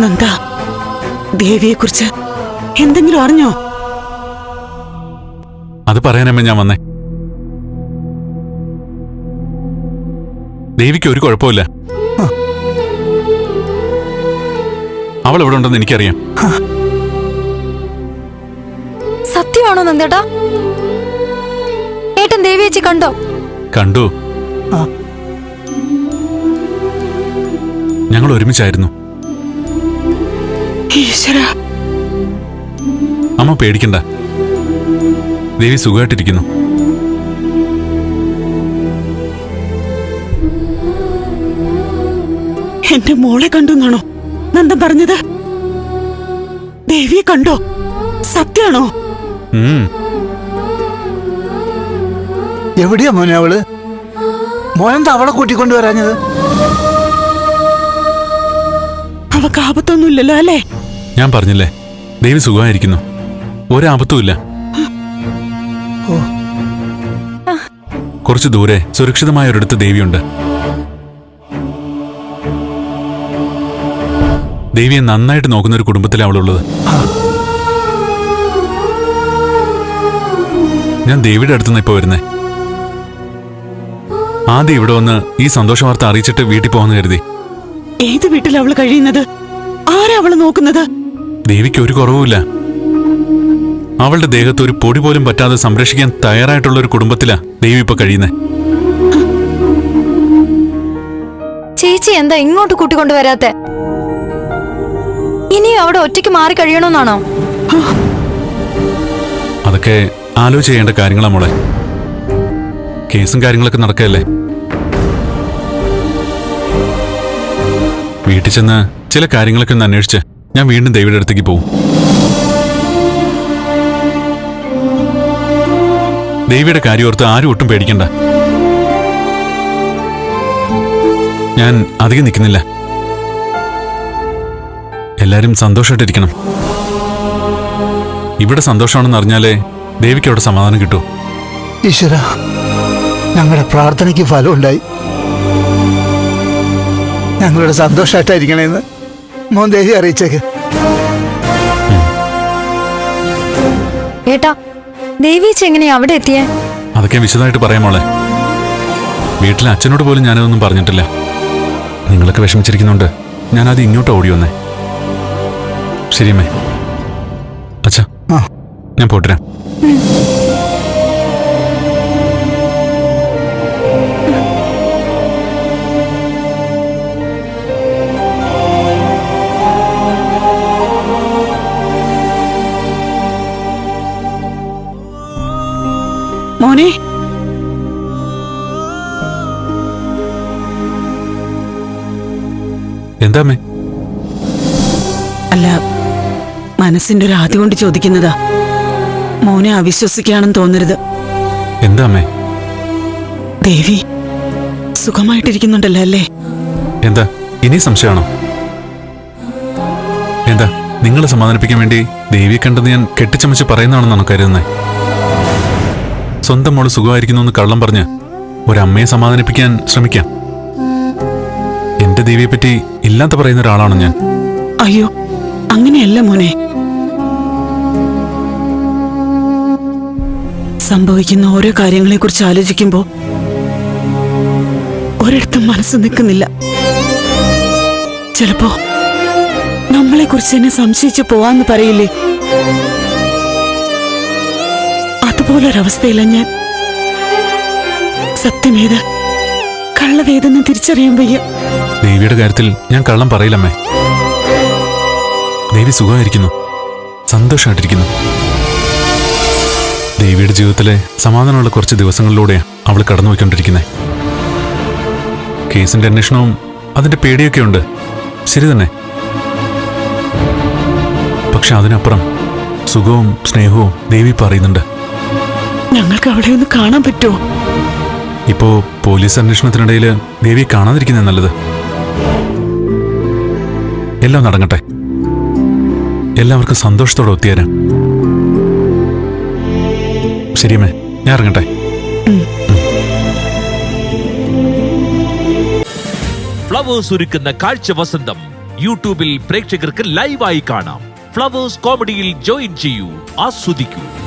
നന്ദ ദേവിയെ കുറിച്ച് എന്തെങ്കിലും അറിഞ്ഞോ? അത് പറയാനമ്മ ഞാൻ വന്നേ. ദേവിക്ക് ഒരു കുഴപ്പമില്ല. അവൾ എവിടെ ഉണ്ടെന്ന് എനിക്കറിയാം. സത്യമാണോ നന്ദേട്ടാ? ഏട്ടൻ ദേവിയേച്ചി കണ്ടോ? കണ്ടു. ഞങ്ങൾ ഒരുമിച്ചായിരുന്നു. അമ്മ പേടിക്കണ്ട. ദേവി സുഖമായിട്ടിരിക്കുന്നു. എന്റെ മോളെ കണ്ടു എന്നാണോ നന്ദ പറഞ്ഞത്? ദേവിയെ കണ്ടോ? സത്യാണോ എവിടെയാ മോനെ അവൾ? മോനെന്താ അവളെ കൂട്ടിക്കൊണ്ടുവരാഞ്ഞത് അവക്ക് ആപത്തൊന്നുമില്ലല്ലോ അല്ലേ? ഞാൻ പറഞ്ഞില്ലേ? ദേവി സുഖമായിരിക്കുന്നു. ഒരാപത്തുമില്ല. കുറച്ചു ദൂരെ സുരക്ഷിതമായ ഒരിടത്ത് ദേവിയുണ്ട്. ദേവിയെ നന്നായിട്ട് നോക്കുന്ന ഒരു കുടുംബത്തിലാണ് അവളുള്ളത്. ഞാൻ ദേവിയുടെ അടുത്തുനിന്ന് ഇപ്പോൾ വരുന്നേ. ആദ്യം ഇവിടെ വന്ന് ഈ സന്തോഷ വാർത്ത അറിയിച്ചിട്ട് വീട്ടിൽ പോകാന്ന് കരുതി. ഏത് വീട്ടിലാണ് അവൾ കഴിയുന്നത്? ആരാ അവൾ നോക്കുന്നത്? ദേവിക്ക് ഒരു കുറവുമില്ല. അവളുടെ ദേഹത്ത് ഒരു പൊടി പോലും പറ്റാതെ സംരക്ഷിക്കാൻ തയ്യാറായിട്ടുള്ള ഒരു കുടുംബത്തിലാ ദേവി ഇപ്പൊ കഴിയുന്നേ. ചേച്ചി എന്താ ഇങ്ങോട്ട് കൂട്ടിക്കൊണ്ടുവരാത്തെ ഇനിയും അവിടെ ഒറ്റയ്ക്ക് മാറി കഴിയണമെന്നാണോ അതൊക്കെ ആലോചിച്ച് ചെയ്യേണ്ട കാര്യങ്ങളാ മോളെ. കേസും കാര്യങ്ങളൊക്കെ നടക്കല്ലേ? വീട്ടിൽ ചെന്ന് ചില കാര്യങ്ങളൊക്കെ ഒന്ന് അന്വേഷിച്ച്. ഞാൻ വീണ്ടും ദേവിയുടെ അടുത്തേക്ക് പോകും ദേവിയുടെ കാര്യം ഓർത്ത് ആരും ഒട്ടും പേടിക്കണ്ട. ഞാൻ അധികം നിൽക്കുന്നില്ല. എല്ലാരും സന്തോഷമായിട്ടിരിക്കണം. ഇവിടെ സന്തോഷമാണെന്ന് അറിഞ്ഞാലേ ദേവിക്ക് അവിടെ സമാധാനം കിട്ടൂ. ഈശ്വര ഞങ്ങളുടെ പ്രാർത്ഥനയ്ക്ക് ഫലമുണ്ടായി. ഞങ്ങളുടെ സന്തോഷമായിട്ടായിരിക്കണേന്ന്. മോൻ അറിയിച്ചേക്ക്. ഏട്ടാ ദേവിയേച്ചി എങ്ങനെയാ അവിടെ എത്തിയേ? അതൊക്കെ വിശദമായിട്ട് പറയാം മോളെ. വീട്ടിലെ അച്ഛനോട് പോലും ഞാനതൊന്നും പറഞ്ഞിട്ടില്ല. നിങ്ങളൊക്കെ വിഷമിച്ചിരിക്കുന്നുണ്ട്. ഞാനത് ഇങ്ങോട്ട് ഓടി വന്നേ. ശരിയമ്മേ. അച്ഛാ ഞാൻ പോട്ടുരാം. മോനെ. എന്താമേ അല്ല മനസ്സിന്റെ ഒരു ആദ്യം കൊണ്ട് ചോദിക്കുന്നതാ. മോനെ അവിശ്വസിക്കുകയാണെന്ന് തോന്നരുത്. എന്താമേ ദേവി സുഖമായിട്ടിരിക്കുന്നുണ്ടല്ലോ അല്ലേ? എന്താ ഇനി സംശയമാണോ? എന്താ നിങ്ങളെ സമാധാനിപ്പിക്കാൻ വേണ്ടി ദേവിയെ കണ്ടെന്ന് ഞാൻ കെട്ടിച്ചമച്ച് പറയുന്നതാണെന്നാണ് കരുതുന്നത് സ്വന്തം മോൾ സുഖമായിരിക്കുന്നു എന്ന് കള്ളം പറഞ്ഞ് ഒരമ്മയെ സമാധാനിപ്പിക്കാൻ ശ്രമിക്കാം. എന്റെ ദേവിയെ പറ്റി ഇല്ലാത്ത പറയുന്ന ഒരാളാണ് ഞാൻ. അയ്യോ അങ്ങനെയല്ല മോനെ. സംഭവിക്കുന്ന ഓരോ കാര്യങ്ങളെ കുറിച്ച് ആലോചിക്കുമ്പോ ഒരിടത്തും മനസ്സ് നിൽക്കുന്നില്ല. ചിലപ്പോ നമ്മളെ കുറിച്ച് തന്നെ സംശയിച്ച് പോവാന്ന് പറയില്ലേ? അതുപോലൊരവസ്ഥയില്ല ഞാൻ. സത്യമേത് കള്ളവേതെന്ന് തിരിച്ചറിയാൻ വയ്യ. ദേവിയുടെ കാര്യത്തിൽ ഞാൻ കള്ളം പറയില്ലമ്മേ. ദേവി സുഖമായിരിക്കുന്നു. സന്തോഷമായിട്ടിരിക്കുന്നു. ദേവിയുടെ ജീവിതത്തിലെ സമാധാനമുള്ള കുറച്ച് ദിവസങ്ങളിലൂടെ അവൾ കടന്നുപോയിക്കൊണ്ടിരിക്കുന്നത് കേസിന്റെ അന്വേഷണവും അതിന്റെ പേടിയൊക്കെ ഉണ്ട് ശരി തന്നെ. പക്ഷെ അതിനപ്പുറം സുഖവും സ്നേഹവും ദേവി പറയുന്നുണ്ട്. ഞങ്ങൾക്ക് അവിടെ ഒന്ന് കാണാൻ പറ്റുമോ? ഇപ്പോ പോലീസ് അന്വേഷണത്തിനിടയിൽ ദേവി കാണാതിരിക്കുന്നത് നല്ലത്. എല്ലാം നടങ്ങട്ടെ. എല്ലാവർക്കും സന്തോഷത്തോടെ ഒത്തുചേരാം ശരിയമ്മേ ഞാൻ ഇറങ്ങട്ടെ. ഫ്ലവേഴ്സ് ഒരുക്കുന്ന കാഴ്ച വസന്തം. യൂട്യൂബിൽ പ്രേക്ഷകർക്ക് ലൈവായി കാണാം. ഫ്ലവേഴ്സ് കോമഡിയിൽ ജോയിൻ ചെയ്യൂ. ആസ്വദിക്കൂ.